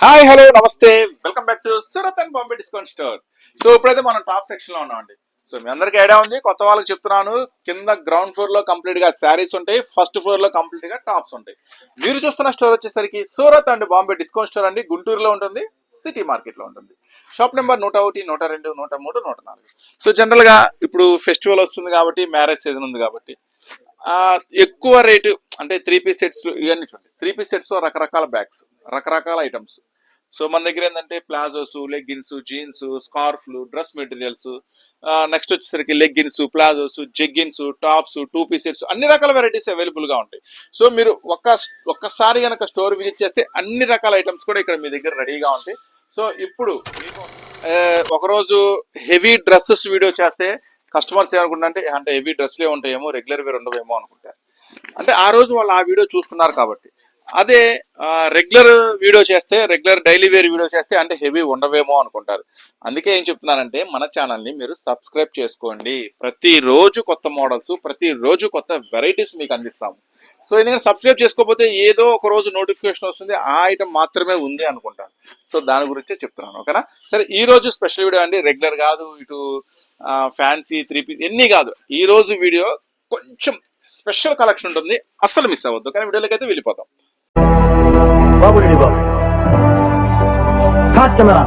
Hi hello నమస్తే. Welcome back to Surat and Bombay discount store so ఇప్పుడైతే మనం top సెక్షన్లో ఉన్నామండి. సో మీ అందరికీ ఐడియా ఉంది. కొత్త వాళ్ళకి చెప్తున్నాను. కింద గ్రౌండ్ ఫ్లోర్లో కంప్లీట్గా శారీస్ ఉంటాయి. ఫస్ట్ ఫ్లోర్లో కంప్లీట్గా టాప్స్ ఉంటాయి. మీరు చూస్తున్న స్టోర్ వచ్చేసరికి Surat and Bombay discount store అండి. గుంటూరులో ఉంటుంది. సిటీ మార్కెట్లో ఉంటుంది. షాప్ నెంబర్ నూట ఒకటి నూట రెండు నూట మూడు నూట నాలుగు. సో జనరల్గా ఇప్పుడు ఫెస్టివల్ వస్తుంది కాబట్టి మ్యారేజ్ సీజన్ ఉంది కాబట్టి ఆ, ఎక్కువ రేటు అంటే త్రీ పీస్ సెట్స్ ఇవన్నీ త్రీ పీస్ సెట్స్ రకరకాల బ్యాగ్స్ రకరకాల ఐటమ్స్ సో మన దగ్గర ఏంటంటే ప్లాజోస్ లెగ్గిన్స్ జీన్స్ స్కార్ఫ్లు డ్రెస్ మెటీరియల్స్ నెక్స్ట్ వచ్చేసరికి leggings palazzos jeggings tops two piece sets అన్ని రకాల వెరైటీస్ అవైలబుల్గా ఉంటాయి. సో మీరు ఒక్క ఒక్కసారి కనుక స్టోర్ విజిట్ చేస్తే అన్ని రకాల ఐటమ్స్ కూడా ఇక్కడ మీ దగ్గర రెడీగా ఉంటాయి. సో ఇప్పుడు ఒకరోజు హెవీ డ్రెస్సెస్ వీడియో చేస్తే కస్టమర్స్ ఏమనుకుంటారంటే అంటే హెవీ డ్రెస్లే ఉంటాయేమో రెగ్యులర్ వేర్ ఉండవేమో అనుకుంటారు. అంటే ఆ రోజు వాళ్ళు ఆ వీడియో చూస్తున్నారు కాబట్టి. అదే రెగ్యులర్ వీడియో చేస్తే రెగ్యులర్ డైలీ వేర్ వీడియో చేస్తే అంటే హెవీ ఉండవేమో అనుకుంటారు. అందుకే ఏం చెప్తున్నానంటే మన ఛానల్ని మీరు సబ్స్క్రైబ్ చేసుకోండి. ప్రతిరోజు కొత్త మోడల్స్ ప్రతిరోజు కొత్త వెరైటీస్ మీకు అందిస్తాము. సో ఎందుకంటే సబ్స్క్రైబ్ చేసుకోకపోతే ఏదో ఒక రోజు నోటిఫికేషన్ వస్తుంది ఆ ఐటమ్ మాత్రమే ఉంది అనుకుంటాను. సో దాని గురించే చెప్తున్నాను ఓకేనా? సరే ఈ రోజు స్పెషల్ వీడియో అండి. రెగ్యులర్ కాదు ఇటు ఫ్యాన్సీ త్రీ పీస్ ఎన్ని కాదు. ఈ రోజు వీడియో కొంచెం స్పెషల్ కలెక్షన్ ఉంటుంది. అస్సలు మిస్ అవ్వద్దు. కానీ వీడియోలోకి అయితే వెళ్ళిపోతాం. బాబు రెడీ బాబు. కెమెరా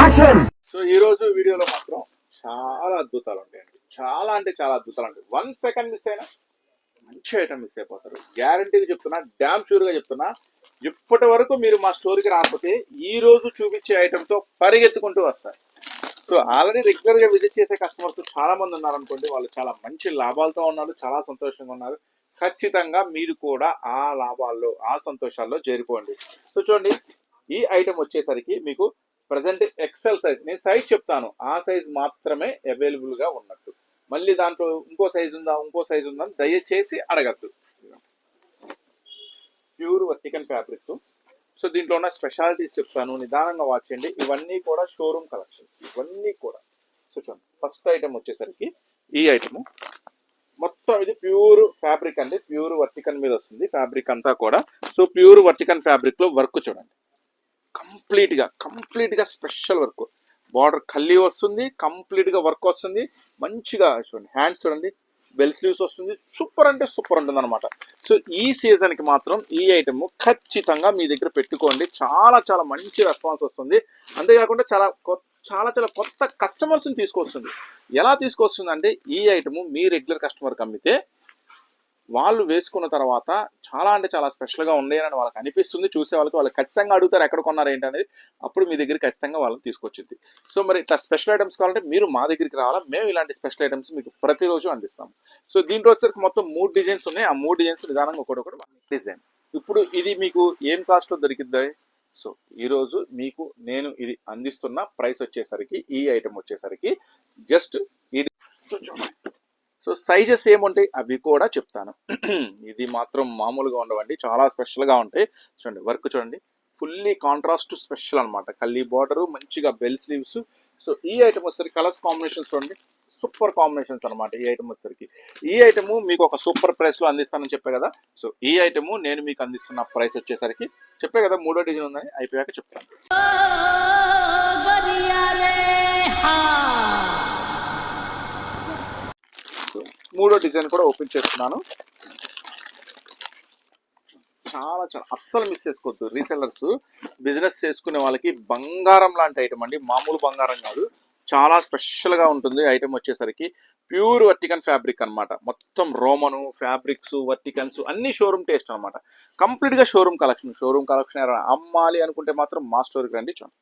యాక్షన్ సో ఈ రోజు వీడియోలో మాత్రం చాలా అద్భుతాలు ఉంటాయండి. చాలా అంటే చాలా అద్భుతాలు ఉంటాయి. వన్ సెకండ్ మిస్ అయినా మంచి ఐటమ్ మిస్ అయిపోతారు. గ్యారంటీగా చెప్తున్నా డ్యామ్ షూర్గా చెప్తున్నా ఇప్పటి వరకు మీరు మా స్టోర్కి రాకపోతే ఈ రోజు చూపించే ఐటమ్తో పరిగెత్తుకుంటూ వస్తారు. సో ఆల్రెడీ రెగ్యులర్గా విజిట్ చేసే కస్టమర్స్ చాలా మంది ఉన్నారు అనుకోండి వాళ్ళు చాలా మంచి లాభాలతో ఉన్నారు చాలా సంతోషంగా ఉన్నారు. ఖచ్చితంగా మీరు కూడా ఆ లాభాల్లో ఆ సంతోషాల్లో చేరిపోండి. సో చూడండి ఈ ఐటెం వచ్చేసరికి మీకు ప్రజెంట్ ఎక్సెల్ సైజ్ నేను సైజ్ చెప్తాను. ఆ సైజ్ మాత్రమే అవైలబుల్గా ఉన్నట్టు. మళ్ళీ దాంట్లో ఇంకో సైజ్ ఉందా ఇంకో సైజ్ ఉందా అని దయచేసి అడగద్దు. ప్యూర్ వర్టికన్ ఫ్యాబ్రిక్ సో దీంట్లో ఉన్న స్పెషాలిటీస్ చెప్తాను. నిదానంగా వాచ్ చేయండి. ఇవన్నీ కూడా షోరూమ్ కలెక్షన్స్ ఇవన్నీ కూడా. సో చూడండి ఫస్ట్ ఐటమ్ వచ్చేసరికి ఈ ఐటమ్ మొత్తం ఇది ప్యూర్ ఫ్యాబ్రిక్ అండి. ప్యూర్ వర్టికన్ మీద వస్తుంది ఫ్యాబ్రిక్ అంతా కూడా. సో ప్యూర్ వర్టికన్ ఫ్యాబ్రిక్లో వర్క్ చూడండి. కంప్లీట్గా కంప్లీట్గా స్పెషల్ వర్క్ బార్డర్ కల్లి వస్తుంది కంప్లీట్గా వర్క్ వస్తుంది. మంచిగా చూడండి హ్యాండ్స్ చూడండి బెల్ స్లీవ్స్ వస్తుంది. సూపర్ అంటే సూపర్ ఉంటుంది అనమాట సో ఈ సీజన్కి మాత్రం ఈ ఐటమ్ ఖచ్చితంగా మీ దగ్గర పెట్టుకోండి. చాలా చాలా మంచి రెస్పాన్స్ వస్తుంది. అంతేకాకుండా చాలా కొత్త చాలా చాలా కొత్త కస్టమర్స్ని తీసుకొస్తుంది. ఎలా తీసుకొస్తుంది అంటే ఈ ఐటమ్ మీ రెగ్యులర్ కస్టమర్కి అమ్మితే వాళ్ళు వేసుకున్న తర్వాత చాలా అంటే చాలా స్పెషల్గా ఉంది అని వాళ్ళకి అనిపిస్తుంది. చూసే వాళ్ళకి వాళ్ళు ఖచ్చితంగా అడుగుతారు ఎక్కడ కొన్నారు ఏంటి? అనేది. అప్పుడు మీ దగ్గర ఖచ్చితంగా వాళ్ళని తీసుకొచ్చింది. సో మరి ఇట్లా స్పెషల్ ఐటమ్స్ కావాలంటే మీరు మా దగ్గరికి రావాలా? మేము ఇలాంటి స్పెషల్ ఐటమ్స్ మీకు ప్రతిరోజు అందిస్తాం. సో దీంట్లో వచ్చేసరికి మొత్తం మూడు డిజైన్స్ ఉన్నాయి. ఆ మూడు డిజైన్స్ నిదానంగా ఒకటి డిజైన్ ఇప్పుడు ఇది మీకు ఏం కాస్ట్లో దొరికిద్దాయి సో ఈరోజు మీకు నేను ఇది అందిస్తున్న ప్రైస్ వచ్చేసరికి ఈ ఐటెం వచ్చేసరికి జస్ట్ ఇది సో సైజెస్ ఏముంటాయి అవి కూడా చెప్తాను. ఇది మాత్రం మామూలుగా ఉండవండి చాలా స్పెషల్గా ఉంటాయి. చూడండి వర్క్ చూడండి ఫుల్లీ కాంట్రాస్ట్ స్పెషల్ అనమాట కల్లీ బార్డరు మంచిగా బెల్ స్లీవ్స్. సో ఈ ఐటమ్ వచ్చేసరికి కలర్స్ కాంబినేషన్స్ చూడండి. సూపర్ కాంబినేషన్స్ అనమాట ఈ ఐటమ్ వచ్చేసరికి. ఈ ఐటమ్ మీకు ఒక సూపర్ ప్రైస్లో అందిస్తానని చెప్పే కదా? సో ఈ ఐటమ్ నేను మీకు అందిస్తున్న ప్రైస్ వచ్చేసరికి చెప్పే కదా మూడో డిజైన్ ఉందని అయిపోయాక చెప్తాను. మూడో డిజైన్ కూడా ఓపెన్ చేస్తున్నాను. చాలా చాలా అస్సలు మిస్ చేసుకోవద్దు. రీసెల్లర్స్ బిజినెస్ చేసుకునే వాళ్ళకి బంగారం లాంటి ఐటమ్ అండి. మామూలు బంగారం కాదు. చాలా స్పెషల్గా ఉంటుంది ఐటమ్ వచ్చేసరికి. ప్యూర్ వర్టికన్ ఫ్యాబ్రిక్ అన్నమాట. మొత్తం రోమను ఫ్యాబ్రిక్స్ వర్టికన్స్ అన్ని షోరూమ్ టేస్ట్ అనమాట కంప్లీట్గా షోరూమ్ కలెక్షన్ షోరూమ్ కలెక్షన్ అమ్మాలి అనుకుంటే మాత్రం మా స్టోర్కి రండి చూడండి.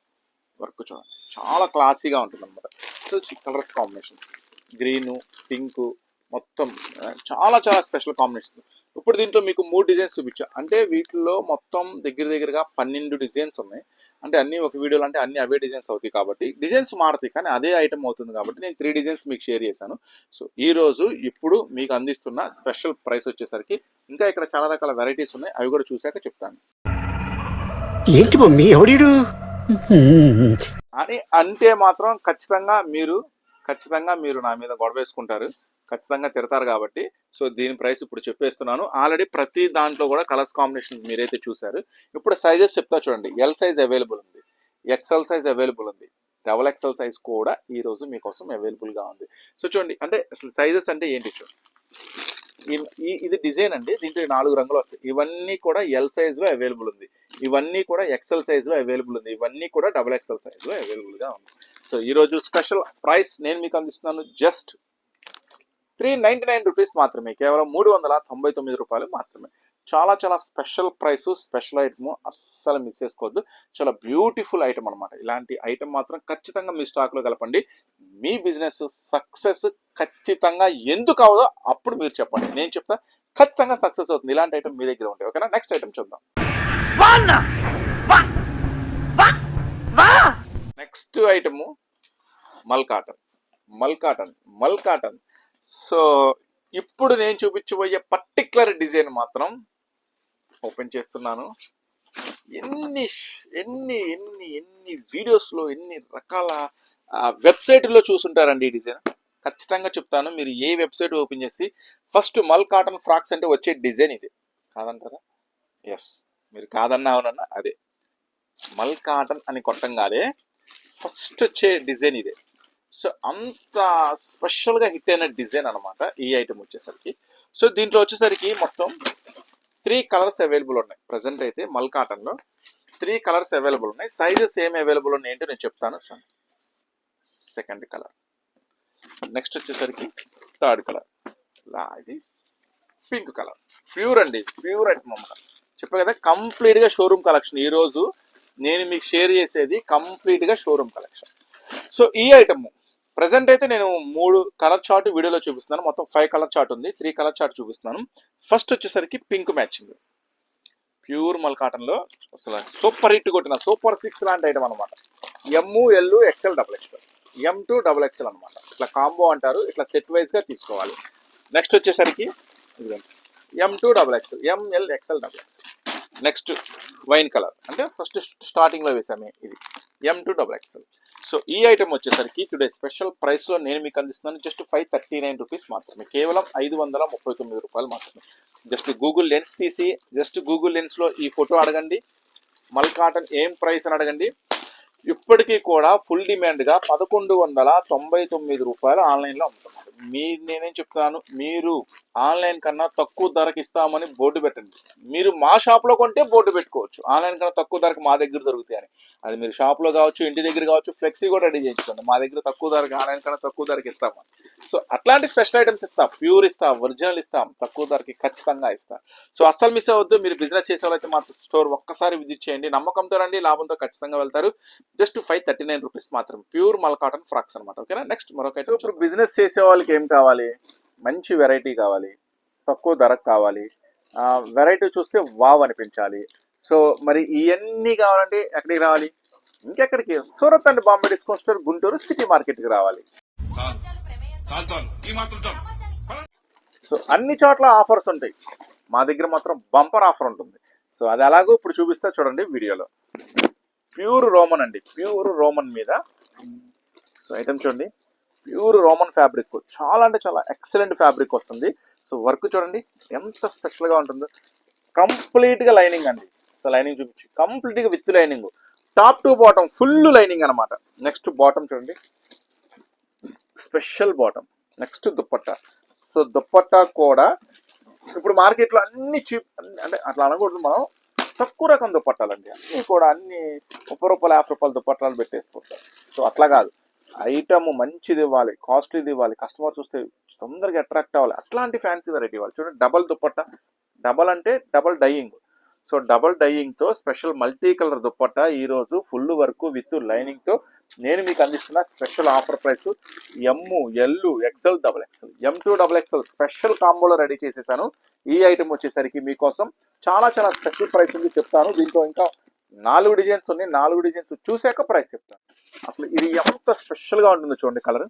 వర్క్ చూడండి. చాలా క్లాసీగా ఉంటుంది అనమాట so colours combinations green pink మొత్తం చాలా చాలా స్పెషల్ కాంబినేషన్ ఇప్పుడు దీంట్లో మీకు మూడు డిజైన్స్ చూపించా. అంటే వీటిలో మొత్తం దగ్గర దగ్గరగా పన్నెండు డిజైన్స్ ఉన్నాయి. అంటే అన్ని ఒక వీడియోలో అంటే అన్ని అవే డిజైన్స్ అవుతాయి కాబట్టి. డిజైన్స్ మారుతాయి కానీ అదే ఐటమ్ అవుతుంది కాబట్టి నేను త్రీ డిజైన్స్ మీకు షేర్ చేశాను. సో ఈ రోజు ఇప్పుడు మీకు అందిస్తున్న స్పెషల్ ప్రైస్ వచ్చేసరికి ఇంకా ఇక్కడ చాలా రకాల వెరైటీస్ ఉన్నాయి. అవి కూడా చూశాక చెప్తాను. ఏంటి మమ్మీ? అని అంటే మాత్రం ఖచ్చితంగా మీరు ఖచ్చితంగా మీరు నా మీద గొడవ వేసుకుంటారు. ఖచ్చితంగా తిడతారు కాబట్టి. సో దీని ప్రైస్ ఇప్పుడు చెప్పేస్తున్నాను. ఆల్రెడీ ప్రతి దాంట్లో కూడా కలర్స్ కాంబినేషన్ మీరైతే చూసారు ఇప్పుడు సైజెస్ చెప్తా చూడండి. ఎల్ సైజ్ అవైలబుల్ ఉంది. ఎక్సెల్ సైజ్ అవైలబుల్ ఉంది. డబల్ ఎక్సెల్ సైజ్ కూడా ఈరోజు మీకోసం అవైలబుల్గా ఉంది. సో చూడండి. అంటే అసలు సైజెస్ అంటే ఏంటి చూడండి. ఈ- ఇది డిజైన్ అండి. దీంట్లో నాలుగు రంగులు వస్తాయి. ఇవన్నీ కూడా ఎల్ సైజ్లో అవైలబుల్ ఉంది. ఇవన్నీ కూడా ఎక్సెల్ సైజ్లో అవైలబుల్ ఉంది. ఇవన్నీ కూడా డబల్ ఎక్సెల్ సైజ్లో అవైలబుల్గా ఉంది. సో ఈ రోజు స్పెషల్ ప్రైస్ నేను మీకు అందిస్తున్నాను. Just three ninety nine rupees మాత్రమే కేవలం మూడు వందల తొంభై తొమ్మిది రూపాయలు మాత్రమే. చాలా చాలా స్పెషల్ ప్రైస్ స్పెషల్ ఐటమ్ అస్సలు మిస్ చేసుకోవద్దు. చాలా బ్యూటిఫుల్ ఐటమ్ అన్నమాట. ఇలాంటి ఐటమ్ మాత్రం ఖచ్చితంగా మీ స్టాక్లో కలపండి. మీ బిజినెస్ సక్సెస్ ఖచ్చితంగా ఎందుకు అవదో అప్పుడు మీరు చెప్పండి. నేను చెప్తా ఖచ్చితంగా సక్సెస్ అవుతుంది. ఇలాంటి ఐటమ్ మీ దగ్గర ఉంటాయి. ఓకేనా? నెక్స్ట్ ఐటమ్ చూద్దాం. Next item mul cotton mul cotton mul cotton so ఇప్పుడు నేను చూపించబోయే పర్టికులర్ డిజైన్ మాత్రం ఓపెన్ చేస్తున్నాను. ఎన్ని ఎన్ని ఎన్ని ఎన్ని వీడియోస్లో ఎన్ని రకాల వెబ్సైట్లో చూసుంటారండి ఈ డిజైన్ ఖచ్చితంగా చెప్తాను మీరు ఏ వెబ్సైట్ ఓపెన్ చేసి ఫస్ట్ మల్ కాటన్ ఫ్రాక్స్ అంటే వచ్చే డిజైన్ ఇది. కాదంటారా? ఎస్ మీరు కాదన్నా అవునన్నా అదే. మల్ కాటన్ అని కొట్టంగానే ఫస్ట్ వచ్చే డిజైన్ ఇదే. సో అంత స్పెషల్గా హిట్ అయిన డిజైన్ అనమాట ఈ ఐటమ్ వచ్చేసరికి. సో దీంట్లో వచ్చేసరికి మొత్తం త్రీ కలర్స్ అవైలబుల్ ఉన్నాయి. ప్రజెంట్ అయితే మల్ కాటన్లో త్రీ కలర్స్ అవైలబుల్ ఉన్నాయి. సైజెస్ ఏమి అవైలబుల్ ఉన్నాయి ఏంటో నేను చెప్తాను. Second colour. నెక్స్ట్ వచ్చేసరికి థర్డ్ కలర్. ఇది పింక్ కలర్. ప్యూర్ అండి. ప్యూర్ ఐటమ్ అన్నమాట. చెప్పా కదా కంప్లీట్గా షోరూమ్ కలెక్షన్. ఈరోజు నేను మీకు షేర్ చేసేది కంప్లీట్గా షోరూమ్ కలెక్షన్. సో ఈ ఐటమ్ ప్రజెంట్ అయితే నేను మూడు కలర్ చార్ట్ వీడియోలో చూపిస్తున్నాను. మొత్తం ఫైవ్ కలర్ చార్ట్ ఉంది. త్రీ కలర్ చార్ట్ చూపిస్తున్నాను. ఫస్ట్ వచ్చేసరికి పింక్ మ్యాచింగ్ ప్యూర్ మల్ కాటన్లో అసలు సూపర్ హిట్ కొట్టిన సూపర్ సిక్స్ లాంటి ఐటమ్ అనమాట M L XL double XL M two double XL అనమాట ఇట్లా కాంబో అంటారు. ఇట్లా సెట్ వైజ్గా తీసుకోవాలి. నెక్స్ట్ వచ్చేసరికి M two double XL M L XL double XL next wine colour అంటే ఫస్ట్ స్టార్టింగ్లో వేసామే ఇది. ఎం టూ డబుల్ ఎక్సెల్ సో ఈ ఐటమ్ వచ్చేసరికి టుడే స్పెషల్ ప్రైస్లో నేను మీకు అందిస్తున్నాను. Just five thirty nine rupees మాత్రమే. కేవలం ఐదు వందల ముప్పై తొమ్మిది రూపాయలు మాత్రమే. జస్ట్ గూగుల్ లెన్స్ తీసి జస్ట్ గూగుల్ లెన్స్లో ఈ ఫోటో అడగండి. మల్ కాటన్ ఏం ప్రైస్ అని అడగండి. ఇప్పటికీ కూడా ఫుల్ డిమాండ్గా పదకొండు వందల తొంభై తొమ్మిది రూపాయలు ఆన్లైన్లో అమ్ముతున్నారు. మీ నేనేం చెప్తున్నాను? మీరు ఆన్లైన్ కన్నా తక్కువ ధరకి ఇస్తామని బోర్డు పెట్టండి. మీరు మా షాప్లో కొంటే బోర్డు పెట్టుకోవచ్చు. ఆన్లైన్ కన్నా తక్కువ ధరకు మా దగ్గర దొరుకుతాయి అని అది మీరు షాప్లో కావచ్చు ఇంటి దగ్గర కావచ్చు ఫ్లెక్సీ కూడా రెడీ చేయించుకోండి. మా దగ్గర తక్కువ ధరకు ఆన్లైన్ కన్నా తక్కువ ధరకు ఇస్తామని సో అట్లాంటి స్పెషల్ ఐటమ్స్ ఇస్తాం. ప్యూర్ ఇస్తాం ఒరిజినల్ ఇస్తాం తక్కువ ధరకి ఖచ్చితంగా ఇస్తాం. సో అస్సలు మిస్ అవ్వద్దు. మీరు బిజినెస్ చేసే వాళ్ళైతే మా స్టోర్ ఒక్కసారి విజిట్ చేయండి. నమ్మకంతో రండి లాభంతో ఖచ్చితంగా వెళ్తారు. Just five thirty nine rupees మాత్రం. ప్యూర్ మల్ కాటన్ ఫ్రాక్స్ అనమాట ఓకేనా? నెక్స్ట్ మరొక. ఇప్పుడు బిజినెస్ చేసే వాళ్ళకి ఏం కావాలి? మంచి వెరైటీ కావాలి. తక్కువ ధరకు కావాలి. వెరైటీ చూస్తే వావ్ అనిపించాలి. సో మరి ఇవన్నీ కావాలంటే ఎక్కడికి రావాలి? ఇంకెక్కడికి? Surat and Bombay discount store Guntur city మార్కెట్కి రావాలి. చాలు. చాలు చాలు. ఈ మాత్రం చాలు. సో అన్ని చోట్ల ఆఫర్స్ ఉంటాయి. మా దగ్గర మాత్రం బంపర్ ఆఫర్ ఉంటుంది. సో అది ఎలాగో ఇప్పుడు చూపిస్తా చూడండి వీడియోలో. ప్యూర్ రోమన్ అండి. ప్యూర్ రోమన్ మీద. సో ఐటమ్ చూడండి. Pure Roman fabric. చాలా అంటే చాలా ఎక్సలెంట్ ఫ్యాబ్రిక్ వస్తుంది. సో వర్క్ చూడండి. ఎంత స్పెషల్గా ఉంటుందో. కంప్లీట్గా లైనింగ్ అండి. సో లైనింగ్ చూపించి. కంప్లీట్గా with lining. Top to bottom full lining అనమాట నెక్స్ట్ బాటమ్ చూడండి. Special bottom next dupatta. So dupatta కూడా ఇప్పుడు మార్కెట్లో అన్ని చీప్ అంటే అట్లా అనకూడదు మనం. తక్కువ రకం దుప్పట్టాలండి అన్ని కూడా అన్ని ముప్పై రూపాయలు యాభై రూపాయల దుప్పట్టాలు పెట్టేసుకుంటారు సో అట్లా కాదు. ఐటమ్ మంచిది ఇవ్వాలి కాస్ట్లీది ఇవ్వాలి కస్టమర్ చూస్తే తొందరగా అట్రాక్ట్ అవ్వాలి. అట్లాంటి ఫ్యాన్సీ వెరైటీ ఇవ్వాలి. చూడండి డబల్ దుప్పట్ట? డబల్ అంటే డబల్ డైయింగ్. సో డబల్ డైయింగ్తో స్పెషల్ మల్టీ కలర్ దుప్పట్ట ఈరోజు ఫుల్ వర్క్ విత్ లైనింగ్తో నేను మీకు అందిస్తున్న special offer price M L XL double XL M two double XL special కాంబోలో ready చేసేసాను. ఈ ఐటమ్ వచ్చేసరికి మీకోసం చాలా చాలా స్పెషల్ ప్రైస్ ఉంది చెప్తాను. దీంట్లో ఇంకా నాలుగు డిజైన్స్ ఉన్నాయి. నాలుగు డిజైన్స్ చూసాక ప్రైస్ చెప్తాను. అసలు ఇది ఎంత స్పెషల్గా ఉంటుందో చూడండి కలర్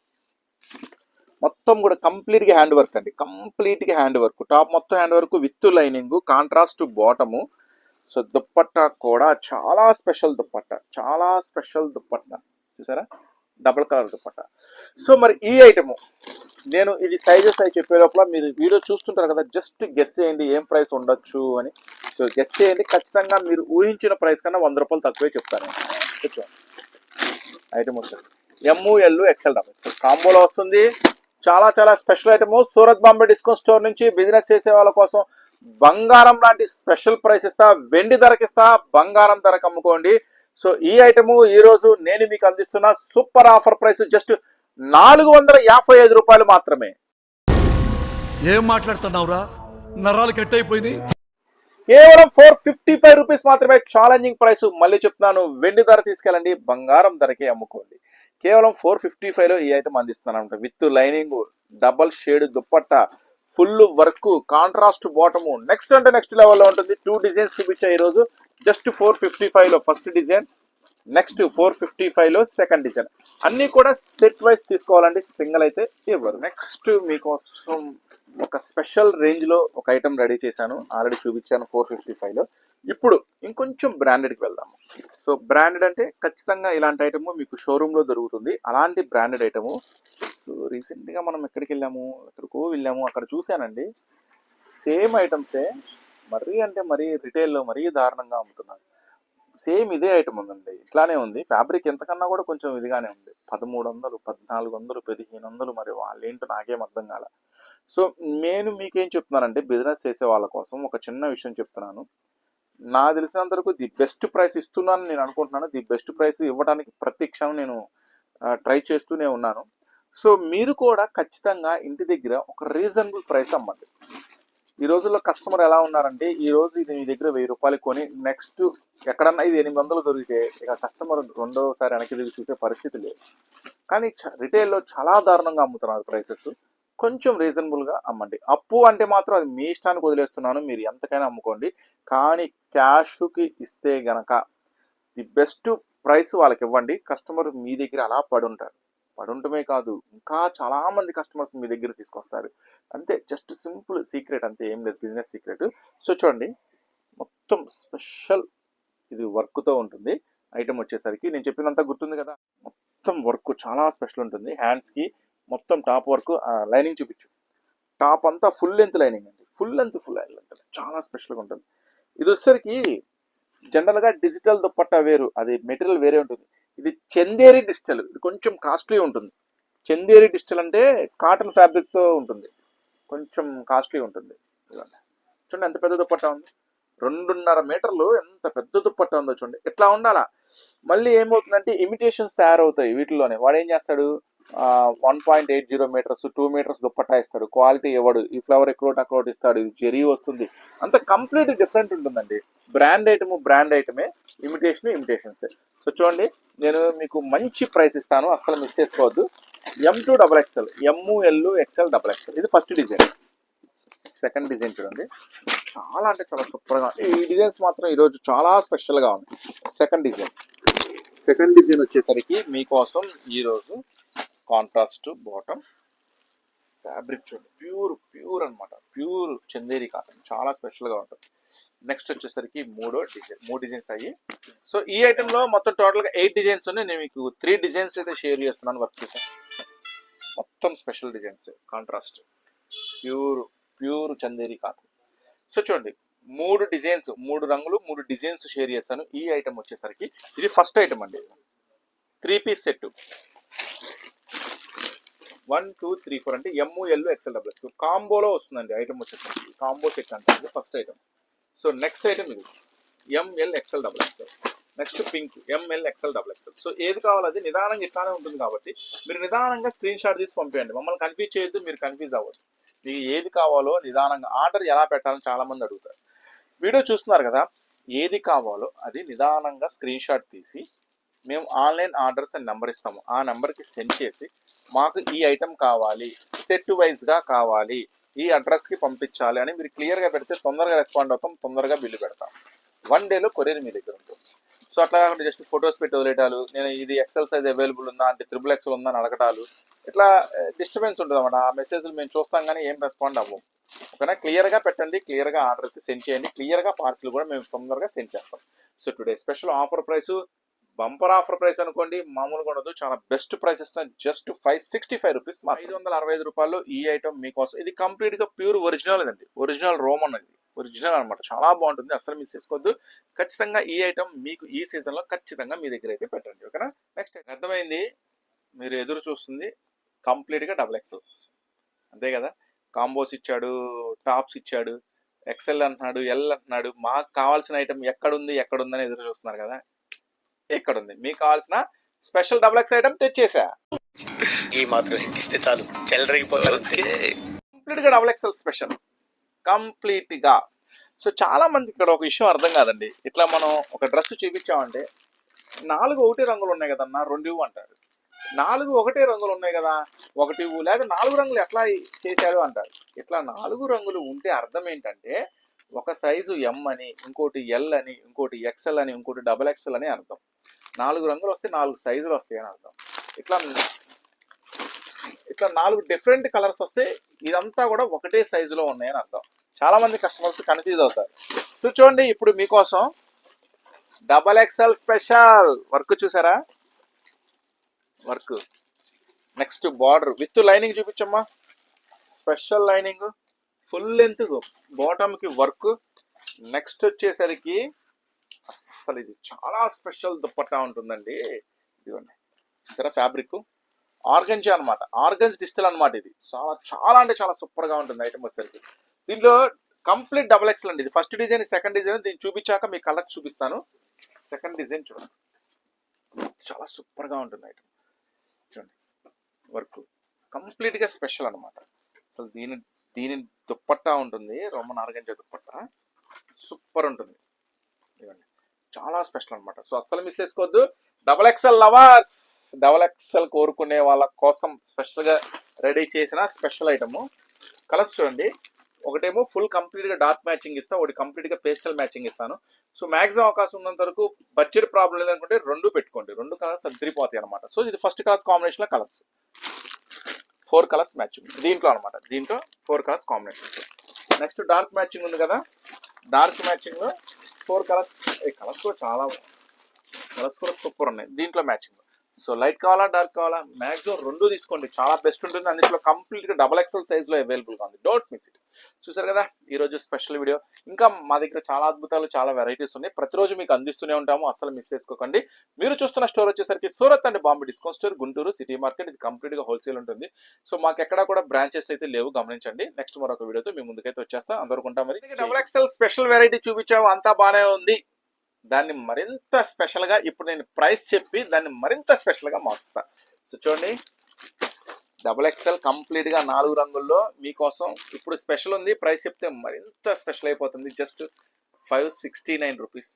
మొత్తం కూడా కంప్లీట్గా హ్యాండ్ వర్క్ అండి. కంప్లీట్గా హ్యాండ్ వర్క్ టాప్ మొత్తం hand work with lining contrast bottom so dupatta కూడా చాలా స్పెషల్ దుప్పట్ట. చాలా స్పెషల్ దుప్పట్ట. చూసారా? Double colour dupatta. సో మరి ఈ ఐటము నేను ఇది సైజెస్ అయి చెప్పే లోపల మీరు వీడియో చూస్తుంటారు కదా జస్ట్ గెస్ చేయండి ఏం ప్రైస్ ఉండొచ్చు అని. సో గెస్ చేయండి ఖచ్చితంగా మీరు ఊహించిన ప్రైస్ కన్నా వంద రూపాయలు తక్కువే చెప్తాను ఐటమ్ వస్తుంది. M L XL double XL కాంబోలో వస్తుంది. చాలా చాలా special item Surat Bombay discount store నుంచి బిజినెస్ చేసే వాళ్ళ కోసం బంగారం లాంటి స్పెషల్ ప్రైస్ ఇస్తా వెండి ధరకిస్తా బంగారం ధరకు అమ్ముకోండి. సో ఈ ఐటమ్ ఈ రోజు నేను మీకు అందిస్తున్న సూపర్ ఆఫర్ ప్రైస్ జస్ట్ నాలుగు వందల యాభై ఐదు రూపాయలు మాత్రమే. ఏం మాట్లాడుతున్నావురా? నరాలు కట్ అయిపోయింది కేవలం ఫోర్ ఫిఫ్టీ ఫైవ్ రూపీస్ మాత్రమే ఛాలెంజింగ్ ప్రైస్. మళ్ళీ చెప్తున్నాను వెండి ధర తీసుకెళ్ళండి బంగారం ధరకే అమ్ముకోండి. కేవలం ఫోర్ ఫిఫ్టీ లో ఈ ఐటమ్ అందిస్తున్నాను అనమాట with lining double shade dupatta full work contrast bottom. Next అంటే నెక్స్ట్ లెవెల్లో ఉంటుంది. టూ డిజైన్స్ చూపించా ఈరోజు. జస్ట్ ఫోర్ ఫిఫ్టీ లో first design next four fifty లో సెకండ్ డిజైన్. అన్నీ కూడా సెట్ వైస్ తీసుకోవాలండి సింగిల్ అయితే ఇవ్వరు. నెక్స్ట్ మీకోసం ఒక స్పెషల్ రేంజ్లో ఒక ఐటమ్ రెడీ చేశాను. ఆల్రెడీ చూపించాను ఫోర్ ఫిఫ్టీ ఫైవ్లో. ఇప్పుడు ఇంకొంచెం బ్రాండెడ్కి వెళ్దాము సో బ్రాండెడ్ అంటే ఖచ్చితంగా ఇలాంటి ఐటమ్ మీకు షోరూంలో దొరుకుతుంది. అలాంటి బ్రాండెడ్ ఐటము. సో రీసెంట్గా మనం ఎక్కడికి వెళ్ళాము ఎక్కడికో వెళ్ళాము అక్కడ చూశానండి. సేమ్ ఐటమ్సే. మరీ అంటే మరీ రిటైల్లో మరీ దారుణంగా అమ్ముతున్నారు. సేమ్ ఇదే ఐటమ్ ఉందండి. ఇట్లానే ఉంది. ఫ్యాబ్రిక్ ఎంతకన్నా కూడా కొంచెం ఇదిగానే ఉంది. పదమూడు వందలు పద్నాలుగు వందలు పదిహేను వందలు మరి వాళ్ళు ఏంటో నాకేం అర్థం కాల. సో నేను మీకేం చెప్తున్నానంటే బిజినెస్ చేసే వాళ్ళ కోసం ఒక చిన్న విషయం చెప్తున్నాను. నా తెలిసినంత వరకు ది బెస్ట్ ప్రైస్ ఇస్తున్నాను నేను అనుకుంటున్నాను. ది బెస్ట్ ప్రైస్ ఇవ్వడానికి ప్రతి క్షణం నేను ట్రై చేస్తూనే ఉన్నాను. సో మీరు కూడా ఖచ్చితంగా ఇంటి దగ్గర ఒక రీజనబుల్ ప్రైస్ అమ్మండి. ఈ రోజుల్లో కస్టమర్ ఎలా ఉన్నారంటే ఈ రోజు ఇది మీ దగ్గర వెయ్యి రూపాయలు కొని నెక్స్ట్ ఎక్కడన్నా ఇది ఎనిమిది వందలు దొరికితే ఇక కస్టమర్ రెండోసారి వెనక్కి తిరిగి చూసే పరిస్థితి లేదు. కానీ చ- రిటైల్లో చాలా దారుణంగా అమ్ముతున్నారు ప్రైసెస్ కొంచెం రీజనబుల్గా అమ్మండి. అప్పు అంటే మాత్రం అది మీ ఇష్టానికి వదిలేస్తున్నాను మీరు ఎంతకైనా అమ్ముకోండి. కానీ క్యాష్కి ఇస్తే గనక ది బెస్ట్ ప్రైస్ వాళ్ళకి ఇవ్వండి. కస్టమర్ మీ దగ్గర అలా పడి ఉంటారు పడుంటమే కాదు ఇంకా చాలామంది కస్టమర్స్ మీ దగ్గర తీసుకొస్తారు. అంతే జస్ట్ సింపుల్ సీక్రెట్ అంతే ఏం లేదు బిజినెస్ సీక్రెట్ సో చూడండి మొత్తం స్పెషల్ ఇది వర్క్తో ఉంటుంది. ఐటమ్ వచ్చేసరికి నేను చెప్పినంత గుర్తుంది కదా. మొత్తం వర్క్ చాలా స్పెషల్ ఉంటుంది. హ్యాండ్స్కి మొత్తం టాప్ వర్క్ లైనింగ్ చూపించు. టాప్ అంతా ఫుల్ లెంత్ లైనింగ్ అండి. ఫుల్ లెంత్ ఫుల్ లెంత్ చాలా స్పెషల్గా ఉంటుంది. ఇది వచ్చేసరికి జనరల్గా డిజిటల్ దుప్పట్టా వేరు. అది మెటీరియల్ వేరే ఉంటుంది. ఇది చందేరి డిజిటల్ ఇది కొంచెం కాస్ట్లీ ఉంటుంది. చందేరి డిజిటల్ అంటే కాటన్ ఫ్యాబ్రిక్తో ఉంటుంది. కొంచెం కాస్ట్లీ ఉంటుంది. చూడండి ఎంత పెద్ద దుప్పట్టా ఉంది. రెండున్నర మీటర్లు ఎంత పెద్ద దుప్పట్టా ఉందో చూడండి. ఇట్లా ఉండాలా? మళ్ళీ ఏమవుతుందంటే ఇమిటేషన్స్ తయారవుతాయి వీటిలోనే వాడు ఏం చేస్తాడు? One point eight zero metres two metres dupatta ఇస్తాడు. క్వాలిటీ ఇవ్వడు ఈ ఫ్లవర్ ఎక్రోట్ అక్రోట్ ఇస్తాడు. ఇది జెరీ వస్తుంది. అంత కంప్లీట్ డిఫరెంట్ ఉంటుందండి. బ్రాండ్ ఐటమ్ బ్రాండ్ ఐటమే ఇమిటేషన్ ఇమిటేషన్స్ సో చూడండి నేను మీకు మంచి ప్రైస్ ఇస్తాను. అస్సలు మిస్ చేసుకోవద్దు. M to double XL M L XL double XL ఇది ఫస్ట్ డిజైన్ సెకండ్ డిజైన్ చూడండి. చాలా అంటే చాలా సూపర్గా ఈ డిజైన్స్ మాత్రం ఈరోజు చాలా స్పెషల్గా ఉంది. సెకండ్ డిజైన్ సెకండ్ డిజైన్ వచ్చేసరికి మీకోసం ఈరోజు కాంట్రాస్ట్ బాటమ్ ఫ్యాబ్రిక్ చూడండి ప్యూర్ ప్యూర్ అన్నమాట. ప్యూర్ చందేరి కాటన్ చాలా స్పెషల్గా ఉంటుంది. నెక్స్ట్ వచ్చేసరికి మూడో డిజైన్ మూడు డిజైన్స్ అయ్యి. సో ఈ ఐటెంలో మొత్తం టోటల్గా ఎయిట్ డిజైన్స్ ఉన్నాయి. నేను మీకు త్రీ డిజైన్స్ అయితే షేర్ చేస్తున్నాను వర్క్ చేశాను మొత్తం special designs contrast pure pure Chanderi cotton so చూడండి మూడు డిజైన్స్ మూడు రంగులు మూడు డిజైన్స్ షేర్ చేస్తాను. ఈ ఐటమ్ వచ్చేసరికి ఇది ఫస్ట్ ఐటమ్ అండి. Three piece set one two three four అంటే M L XL double X కాంబోలో వస్తుందండి ఐటమ్ వచ్చేసరికి. కాంబో సెట్ అంటే first item so next item ఇది. M L XL double XL next pink M L XL double XL so ఏది కావాలో అది నిదానంగా ఇట్లానే ఉంటుంది కాబట్టి మీరు నిదానంగా స్క్రీన్ షాట్ తీసి పంపించండి మమ్మల్ని కన్ఫ్యూజ్ చేయొద్దు మీరు కన్ఫ్యూజ్ అవ్వద్దు. మీకు ఏది కావాలో నిదానంగా ఆర్డర్ ఎలా పెట్టాలని చాలా మంది అడుగుతారు. వీడియో చూస్తున్నారు కదా ఏది కావాలో అది నిదానంగా స్క్రీన్ షాట్ తీసి మేము ఆన్లైన్ ఆర్డర్స్ అని నెంబర్ ఇస్తాము. ఆ నెంబర్కి సెండ్ చేసి మాకు ఈ ఐటెం కావాలి సెట్ వైజ్గా కావాలి ఈ అడ్రస్కి పంపించాలి అని మీరు క్లియర్గా పెడితే తొందరగా రెస్పాండ్ అవుతాం తొందరగా బిల్లు పెడతాం. వన్ డేలో కొరియర్ మీ దగ్గర ఉంటుంది. సో అట్లా కాకుండా జస్ట్ ఫొటోస్ పెట్టి వదిలేటాలు నేను ఇది ఎక్సెల్ సైజ్ అవైలబుల్ ఉందా అంటే త్రిబుల్ ఎక్సెల్ ఉందా అని అడగటాలు ఇట్లా eh, డిస్టర్బెన్స్ ఉంటుంది అన్నమాట ఆ మెసేజ్లు మేము చూస్తాం కానీ ఏం రెస్పాండ్ అవ్వం ఓకేనా క్లియర్గా పెట్టండి క్లియర్గా ఆర్డర్ సెండ్ చేయండి క్లియర్గా పార్సిల్ కూడా మేము తొందరగా సెండ్ చేస్తాం. So today special offer price bumper offer price అనుకోండి మామూలుగా ఉండదు. చాలా బెస్ట్ ప్రైస్ ఇస్తున్న just five sixty five rupees ఐదు వందల అరవై ఐదు రూపాయలు ఈ ఐటమ్ మీకోసం ఇది కంప్లీట్గా ప్యూర్ ఒరిజినల్ అండి ఒరిజినల్ రోమ్ అన్నది ఒరిజినల్ అన్నమాట. చాలా బాగుంటుంది. అసలు మిస్ చేసుకోవద్దు. ఖచ్చితంగా ఈ ఐటమ్ మీకు ఈ సీజన్లో ఖచ్చితంగా మీ దగ్గర అయితే పెట్టండి. ఓకేనా? నెక్స్ట్ అర్థమైంది? మీరు ఎదురు చూస్తుంది కంప్లీట్గా డబుల్ ఎక్సెల్. అంతే కదా? కాంబోస్ ఇచ్చాడు టాప్స్ ఇచ్చాడు ఎక్సెల్ అంటున్నాడు ఎల్ అంటున్నాడు మాకు కావాల్సిన ఐటమ్ ఎక్కడుంది ఎక్కడుందని ఎదురు చూస్తున్నారు కదా? ఎక్కడుంది మీకు కావాల్సిన స్పెషల్ డబుల్ ఎక్స్ ఐటమ్ తెచ్చేసా. ఈ మాత్రం ఇస్తే చాలు. చెల్లరగిపోతారు కంప్లీట్గా డబుల్ ఎక్స్ఎల్ స్పెషల్. కంప్లీట్గా సో చాలా మంది ఇక్కడ ఒక విషయం అర్థం కాదండి. ఇట్లా మనం ఒక డ్రెస్ చూపించామంటే నాలుగు ఒకటే రంగులు ఉన్నాయి కదన్నా రెండు ఇవ్వు అంటారు. నాలుగు ఒకటే రంగులు ఉన్నాయి కదా ఒకటి ఇవ్వు. లేదా నాలుగు రంగులు ఎట్లా చేశాడు అంటారు. ఇట్లా నాలుగు రంగులు ఉంటే అర్థం ఏంటంటే ఒక సైజు ఎం అని ఇంకోటి ఎల్ అని ఇంకోటి ఎక్స్ఎల్ అని ఇంకోటి డబల్ ఎక్స్ఎల్ అని అర్థం. నాలుగు రంగులు వస్తే నాలుగు సైజులు వస్తాయి అని అర్థం. ఇట్లా ఇట్లా నాలుగు డిఫరెంట్ కలర్స్ వస్తే ఇదంతా కూడా ఒకటే సైజులో ఉన్నాయని అర్థం. చాలా మంది కస్టమర్స్ కన్ఫ్యూజ్ అవుతారు. చూడండి ఇప్పుడు మీకోసం డబల్ ఎక్స్ఎల్ స్పెషల్ వర్క్ చూసారా? Work. Next border. With lining చూపించమ్మా. Special lining. Full length బాటమ్కి వర్క్. నెక్స్ట్ వచ్చేసరికి అస్సలు ఇది చాలా స్పెషల్ దుప్పట్టా ఉంటుందండి. ఇదిగోండి. సరే ఫ్యాబ్రిక్? ఆర్గంజీ అన్నమాట. ఆర్గన్స్ డిజిటల్ అనమాట ఇది. చాలా చాలా అంటే చాలా సూపర్గా ఉంటుంది ఐటమ్ వచ్చేసరికి దీనిలో కంప్లీట్ డబల్ ఎక్స్ఎల్ అండి. ఇది ఫస్ట్ డిజైన్ సెకండ్ డిజైన్. దీన్ని చూపించాక మీ కలర్ చూపిస్తాను. సెకండ్ డిజైన్ చూడండి. చాలా సూపర్గా ఉంటుంది ఐటమ్. చూడండి. వర్క్ కంప్లీట్గా స్పెషల్ అనమాట అసలు దీని దీని దుప్పట్టా ఉంటుంది. Roman organza dupatta. సూపర్ ఉంటుంది. ఇవ్వండి చాలా స్పెషల్ అనమాట సో అస్సలు మిస్ చేసుకోవద్దు. Double XL lovers double XL కోరుకునే వాళ్ళ కోసం స్పెషల్గా రెడీ చేసిన స్పెషల్ ఐటమ్ కలర్స్ చూడండి. ఒకటేమో ఫుల్ కంప్లీట్గా డార్క్ మ్యాచింగ్ ఇస్తా ఒకటి కంప్లీట్గా పేస్టల్ మ్యాచింగ్ ఇస్తాను. సో మాక్సిమం అవకాశం ఉన్నంత వరకు బడ్జెట్ ప్రాబ్లం లేదనుకుంటే రెండు పెట్టుకోండి. రెండు కలర్స్ అద్దరిపోతాయి అనమాట సో ఇది ఫస్ట్ కలర్స్ కాంబినేషన్లో కలర్స్ ఫోర్ కలర్స్ మ్యాచింగ్ దీంట్లో అనమాట దీంట్లో four colours combination next dark matching ఉంది కదా. డార్క్ మ్యాచింగ్లో ఫోర్ కలర్స్ కలర్స్ కూడా చాలా కలర్స్ కూడా సూపర్ ఉన్నాయి. దీంట్లో మ్యాచింగ్. సో లైట్ కావాలా డార్క్ కావాలా? మ్యాక్సిమం రెండు తీసుకోండి. చాలా బెస్ట్ ఉంటుంది. అన్నింటిలో కంప్లీట్గా డబల్ ఎక్సెల్ సైజ్లో అవైలబుల్గా ఉంది. డోంట్ మిస్ ఇట్ చూసారు కదా? ఈరోజు స్పెషల్ వీడియో ఇంకా మా దగ్గర చాలా అద్భుతాలు చాలా వెరైటీస్ ఉన్నాయి. ప్రతిరోజు మీకు అందిస్తూనే ఉంటాము. అసలు మిస్ చేసుకోకండి. మీరు చూస్తున్న స్టోర్ వచ్చేసరికి Surat and Bombay discount store Guntur city market. ఇది కంప్లీట్గా హోల్సేల్ ఉంటుంది. సో మాకు ఎక్కడ కూడా బ్రాంచెస్ అయితే లేవు. గమనించండి. నెక్స్ట్ మరొక వీడియోతో మీ ముందుకైతే వచ్చేస్తాం. అందరూ ఉంటాం మరి. డబల్ ఎక్సెల్ స్పెషల్ వెరైటీ చూపించాము. అంతా బాగానే ఉంది. దాన్ని మరింత స్పెషల్గా ఇప్పుడు నేను ప్రైస్ చెప్పి దాన్ని మరింత స్పెషల్గా మార్చుతా సో చూడండి. డబుల్ ఎక్స్ఎల్ కంప్లీట్గా నాలుగు రంగుల్లో మీకోసం ఇప్పుడు స్పెషల్ ఉంది. ప్రైస్ చెప్తే మరింత స్పెషల్ అయిపోతుంది. Just five sixty nine rupees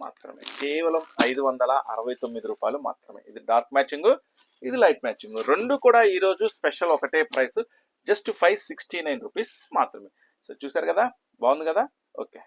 మాత్రమే. కేవలం ఐదు వందల అరవై తొమ్మిది రూపాయలు మాత్రమే. ఇది డార్క్ మ్యాచింగ్ ఇది లైట్ మ్యాచింగ్ రెండు కూడా ఈరోజు స్పెషల్ ఒకటే price just five sixty nine rupees మాత్రమే. సో చూసారు కదా? బాగుంది కదా? ఓకే